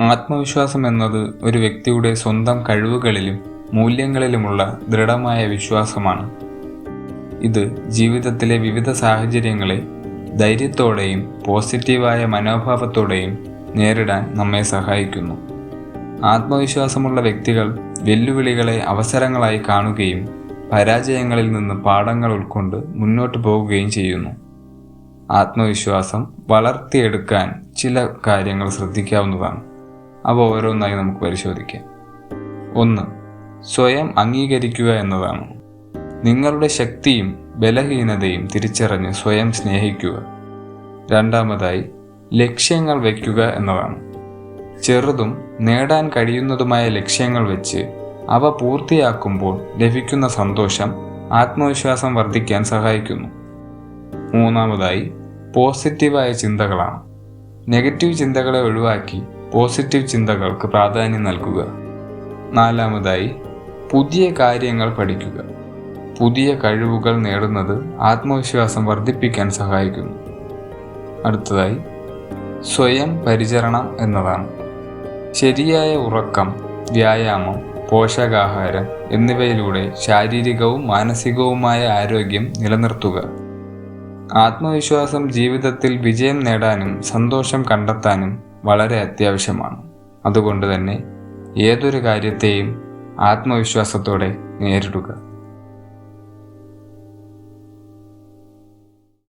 ആത്മവിശ്വാസം എന്നത് ഒരു വ്യക്തിയുടെ സ്വന്തം കഴിവുകളിലും മൂല്യങ്ങളിലുമുള്ള ദൃഢമായ വിശ്വാസമാണ്. ഇത് ജീവിതത്തിലെ വിവിധ സാഹചര്യങ്ങളെ ധൈര്യത്തോടെയും പോസിറ്റീവായ മനോഭാവത്തോടെയും നേരിടാൻ നമ്മെ സഹായിക്കുന്നു. ആത്മവിശ്വാസമുള്ള വ്യക്തികൾ വെല്ലുവിളികളെ അവസരങ്ങളായി കാണുകയും പരാജയങ്ങളിൽ നിന്ന് പാഠങ്ങൾ ഉൾക്കൊണ്ട് മുന്നോട്ട് പോകുകയും ചെയ്യുന്നു. ആത്മവിശ്വാസം വളർത്തിയെടുക്കാൻ ചില കാര്യങ്ങൾ ശ്രദ്ധിക്കാവുന്നതാണ്. അവ ഓരോന്നായി നമുക്ക് പരിശോധിക്കാം. ഒന്ന് സ്വയം അംഗീകരിക്കുക എന്നതാണ്. നിങ്ങളുടെ ശക്തിയും ബലഹീനതയും തിരിച്ചറിഞ്ഞ് സ്വയം സ്നേഹിക്കുക. രണ്ടാമതായി ലക്ഷ്യങ്ങൾ വയ്ക്കുക എന്നതാണ്. ചെറുതും നേടാൻ കഴിയുന്നതുമായ ലക്ഷ്യങ്ങൾ വെച്ച് അവ പൂർത്തിയാക്കുമ്പോൾ ലഭിക്കുന്ന സന്തോഷം ആത്മവിശ്വാസം വർദ്ധിക്കാൻ സഹായിക്കുന്നു. മൂന്നാമതായി പോസിറ്റീവായ ചിന്തകളാണ്. നെഗറ്റീവ് ചിന്തകളെ ഒഴിവാക്കി പോസിറ്റീവ് ചിന്തകൾക്ക് പ്രാധാന്യം നൽകുക. നാലാമതായി പുതിയ കാര്യങ്ങൾ പഠിക്കുക. പുതിയ കഴിവുകൾ നേടുന്നത് ആത്മവിശ്വാസം വർദ്ധിപ്പിക്കാൻ സഹായിക്കുന്നു. അടുത്തതായി സ്വയം പരിചരണം എന്നതാണ്. ശരിയായ ഉറക്കം വ്യായാമം പോഷകാഹാരം എന്നിവയിലൂടെ ശാരീരികവും മാനസികവുമായ ആരോഗ്യം നിലനിർത്തുക. ആത്മവിശ്വാസം ജീവിതത്തിൽ വിജയം നേടാനും സന്തോഷം കണ്ടെത്താനും വളരെ അത്യാവശ്യമാണ്. അതുകൊണ്ട് തന്നെ ഏതൊരു കാര്യത്തെയും ആത്മവിശ്വാസത്തോടെ നേരിടുക.